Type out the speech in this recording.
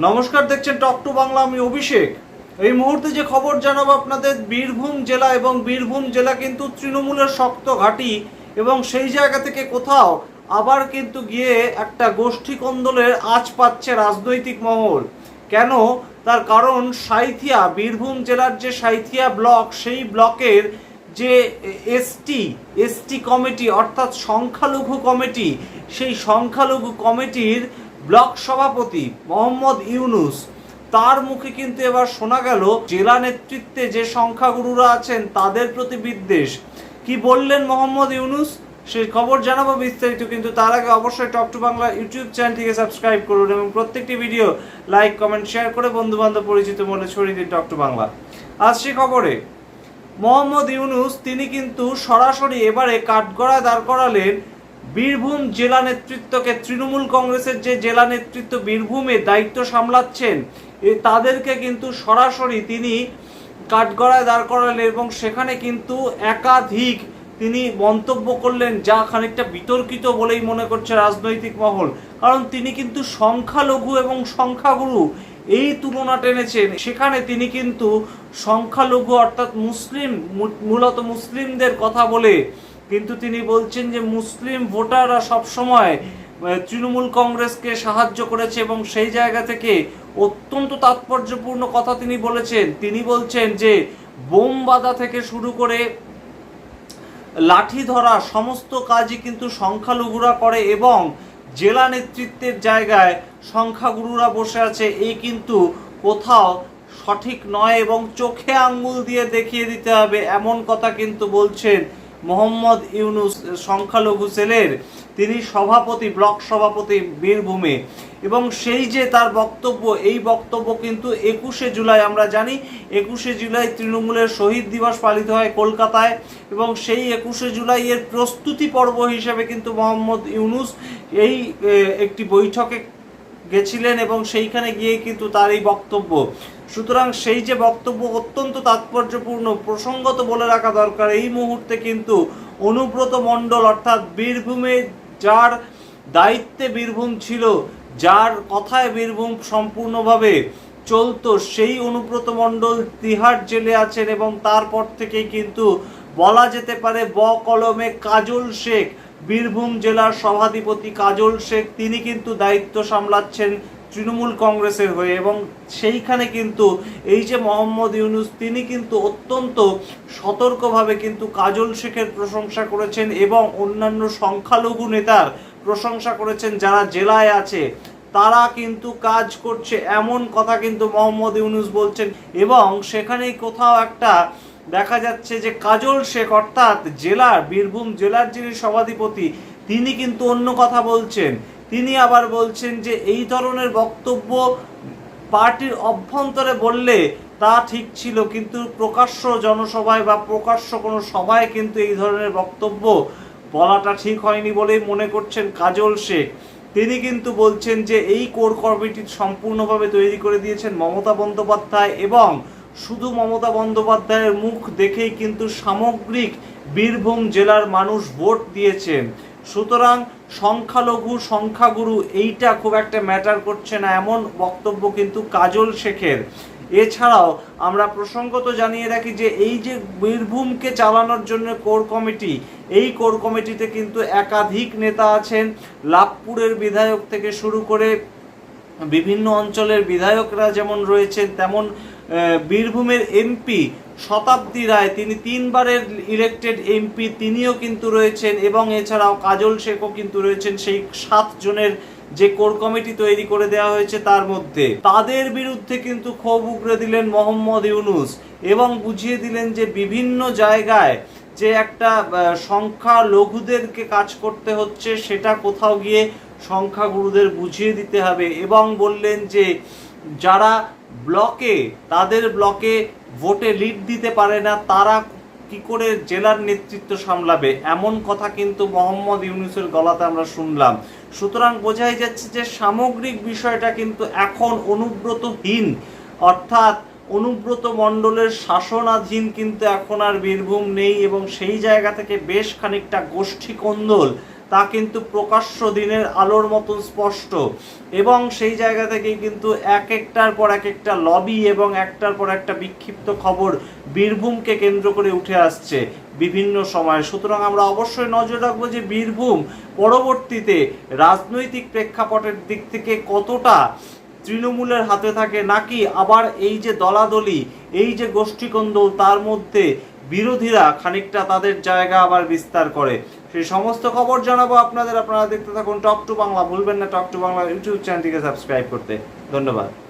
নমস্কার, দেখছেন টক টু বাংলা, আমি অভিষেক। এই মুহূর্তে যে খবর জানাব আপনাদের, বীরভূম জেলা এবং বীরভূম জেলা কিন্তু তৃণমূলের শক্ত ঘাঁটি এবং সেই জায়গা থেকে কোথাও আবার কিন্তু গিয়ে একটা গোষ্ঠী কন্দলের আঁচ পাচ্ছে রাজনৈতিক মহল। কেন? তার কারণ সাইথিয়া, বীরভূম জেলার যে সাইথিয়া ব্লক, সেই ব্লকের যে এসটি এসটি কমিটি, অর্থাৎ সংখ্যালঘু কমিটি, সেই সংখ্যালঘু কমিটির ব্লক সভাপতি মোহাম্মদ ইউনুস, তার মুখে কিন্তু এবার শোনা গেল জেলা নেতৃত্বে যে সংখ্যাগুরুরা আছেন তাদের প্রতি বিদ্বেষ। কি বললেন মোহাম্মদ ইউনুস? সেই খবর জানাব বিস্তারিত, কিন্তু তার আগে অবশ্যই টপ টু বাংলা ইউটিউব চ্যানেলটিকে সাবস্ক্রাইব করুন এবং প্রত্যেকটি ভিডিও লাইক, কমেন্ট, শেয়ার করে বন্ধু বান্ধব পরিচিত মনে ছড়িয়ে দিন টপ টু বাংলা। আজ সে খবরে, মোহাম্মদ ইউনুস, তিনি কিন্তু সরাসরি এবারে কাঠগড়ায় দাঁড় করালেন বীরভূম জেলা নেতৃত্বকে তৃণমূল কংগ্রেসের যে জেলা নেতৃত্ব বীরভূমে দায়িত্ব সামলাচ্ছেন তাদেরকে কিন্তু সরাসরি তিনি কাঠগড়ায় দাঁড় করালেন এবং সেখানে কিন্তু একাধিক তিনি মন্তব্য করলেন যা খানিকটা বিতর্কিত বলেই মনে করছে রাজনৈতিক মহল। কারণ তিনি কিন্তু সংখ্যালঘু এবং সংখ্যাগুরু এই তুলনা টেনেছেন। সেখানে তিনি কিন্তু সংখ্যালঘু অর্থাৎ মুসলিম মূলত মুসলিমদের কথা বলে কিন্তু তিনি বলছেন যে মুসলিম ভোটাররা সবসময় তৃণমূল কংগ্রেসকে সাহায্য করেছে এবং সেই জায়গা থেকে অত্যন্ত তাৎপর্যপূর্ণ কথা তিনি বলেছেন। তিনি বলছেন যে বোম বাঁধা থেকে শুরু করে লাঠি ধরা সমস্ত কাজই কিন্তু সংখ্যালঘুরা করে এবং জেলা নেতৃত্বের জায়গায় সংখ্যাগুরুরা বসে আছে। এই কিন্তু কোথাও সঠিক নয় এবং চোখে আঙ্গুল দিয়ে দেখিয়ে দিতে হবে এমন কথা কিন্তু বলছেন মোহাম্মদ ইউনুস সংখ্যালঘু সেলের তিনি সভাপতি, ব্লক সভাপতি বীরভূমে। এবং সেই যে তার বক্তব্য, এই বক্তব্য কিন্তু একুশে জুলাই, আমরা জানি, একুশে জুলাই তৃণমূলের শহীদ দিবস পালিত হয় কলকাতায় এবং সেই একুশে জুলাই এর প্রস্তুতি পর্ব হিসেবে কিন্তু মোহাম্মদ ইউনুস এই একটি বৈঠকে গেছিলেন এবং সেইখানে গিয়ে কিন্তু তার এই বক্তব্য। সুতরাং সেই যে বক্তব্য অত্যন্ত তাৎপর্যপূর্ণ, প্রসঙ্গত বলে রাখা দরকার, এই মুহূর্তে কিন্তু অনুব্রত মণ্ডল অর্থাৎ বীরভূমে যার দায়িত্বে বীরভূম ছিল, যার কথায় বীরভূম সম্পূর্ণভাবে চলতো, সেই অনুব্রত মণ্ডল তিহার জেলে আছেন এবং তারপর থেকেই কিন্তু বলা যেতে পারে ব কলমে কাজল শেখ। বীরভূম জেলার সভাধিপতি কাজল শেখ, তিনি কিন্তু দায়িত্ব সামলাচ্ছেন তৃণমূল কংগ্রেসের হয়ে এবং সেইখানে কিন্তু এই যে মোহাম্মদ ইউনুস, তিনি কিন্তু অত্যন্ত সতর্কভাবে কিন্তু কাজল শেখের প্রশংসা করেছেন এবং অন্যান্য সংখ্যালঘু নেতার প্রশংসা করেছেন যারা জেলায় আছে, তারা কিন্তু কাজ করছে এমন কথা কিন্তু মোহাম্মদ ইউনুস বলছেন এবং সেখানেই কোথাও একটা দেখা যাচ্ছে যে কাজল শেখ, অর্থাৎ জেলার, বীরভূম জেলার যিনি সভাধিপতি, তিনি কিন্তু অন্য কথা বলছেন। তিনি আবার বলছেন যে এই ধরনের বক্তব্য পার্টির অভ্যন্তরে বললে তা ঠিক ছিল, কিন্তু প্রকাশ্য জনসভায় বা প্রকাশ্য কোনো সভায় কিন্তু এই ধরনের বক্তব্য বলাটা ঠিক হয়নি বলেই মনে করছেন কাজল শেখ। তিনি কিন্তু বলছেন যে এই কোর কমিটি সম্পূর্ণভাবে তৈরি করে দিয়েছেন মমতা বন্দ্যোপাধ্যায় এবং শুধু মমতা বন্দ্যোপাধ্যায়ের মুখ দেখেই কিন্তু সামগ্রিক বীরভূম জেলার মানুষ ভোট দিয়েছেন। সুতরাং সংখ্যালঘু, সংখ্যাগুরু এইটা খুব একটা ম্যাটার করছে না, এমন বক্তব্য কিন্তু কাজল শেখের। এছাড়াও আমরা প্রসঙ্গত জানিয়ে রাখি যে এই যে বীরভূমকে চালানোর জন্য কোর কমিটি, এই কোর কমিটিতে কিন্তু একাধিক নেতা আছেন। লাভপুরের বিধায়ক থেকে শুরু করে বিভিন্ন অঞ্চলের বিধায়করা যেমন রয়েছেন, তেমন বীরভূমের এমপি শতাব্দী রায়, তিনি তিনবারের ইলেক্টেড এমপি তিনিও কিন্তু রয়েছেন, এবং এছাড়াও কাজল শেখও কিন্তু রয়েছেন, সেই সাত জনের যে কোর কমিটি তৈরি করে দেওয়া হয়েছে তার মধ্যে। তাদের বিরুদ্ধে কিন্তু ক্ষোভ উগড়ে দিলেন মোহাম্মদ ইউনুস, এবং বুঝিয়ে দিলেন যে বিভিন্ন জায়গায় যে একটা সংখ্যা লঘুদেরকে কাজ করতে হচ্ছে, সেটা কোথাও গিয়ে সংখ্যাগুরুদের বুঝিয়ে দিতে হবে, এবং বললেন যে যারা ব্লকে, তাদের ব্লকে ভোটে লিড দিতে পারে না, তারা কি করে জেলার নেতৃত্ব সামলাবে? এমন কথা কিন্তু মোহাম্মদ ইউনুসের গলাতে আমরা শুনলাম। সুতরাং বোঝাই যাচ্ছে যে সামগ্রিক বিষয়টা কিন্তু এখন অনুব্রতহীন। অর্থাৎ অনুব্রত মণ্ডলের শাসনাধীন কিন্তু এখন আর বীরভূম নেই এবং সেই জায়গা থেকে বেশ খানিকটা গোষ্ঠী কোন্দল তা কিন্তু প্রকাশ্য দিনের আলোর মতন স্পষ্ট। এবং সেই জায়গা থেকে কিন্তু এক একটার পর এক একটা লবি এবং একটার পর একটা বিক্ষিপ্ত খবর বীরভূমকে কেন্দ্র করে উঠে আসছে বিভিন্ন সময়ে। সুতরাং আমরা অবশ্যই নজর রাখব যে বীরভূম পরবর্তীতে রাজনৈতিক প্রেক্ষাপটের দিক থেকে কতটা তৃণমূলের হাতে থাকে, নাকি আবার এই যে দলাদলি, এই যে গোষ্ঠীকন্দল, তার মধ্যে বিরোধীরা খানিকটা তাদের জায়গা আবার বিস্তার করে। সেই সমস্ত খবর জানাব আপনাদের। আপনারা দেখতে থাকুন টক টু বাংলা। ভুলবেন না টক টু বাংলা ইউটিউব চ্যানেলটিকে সাবস্ক্রাইব করতে। ধন্যবাদ।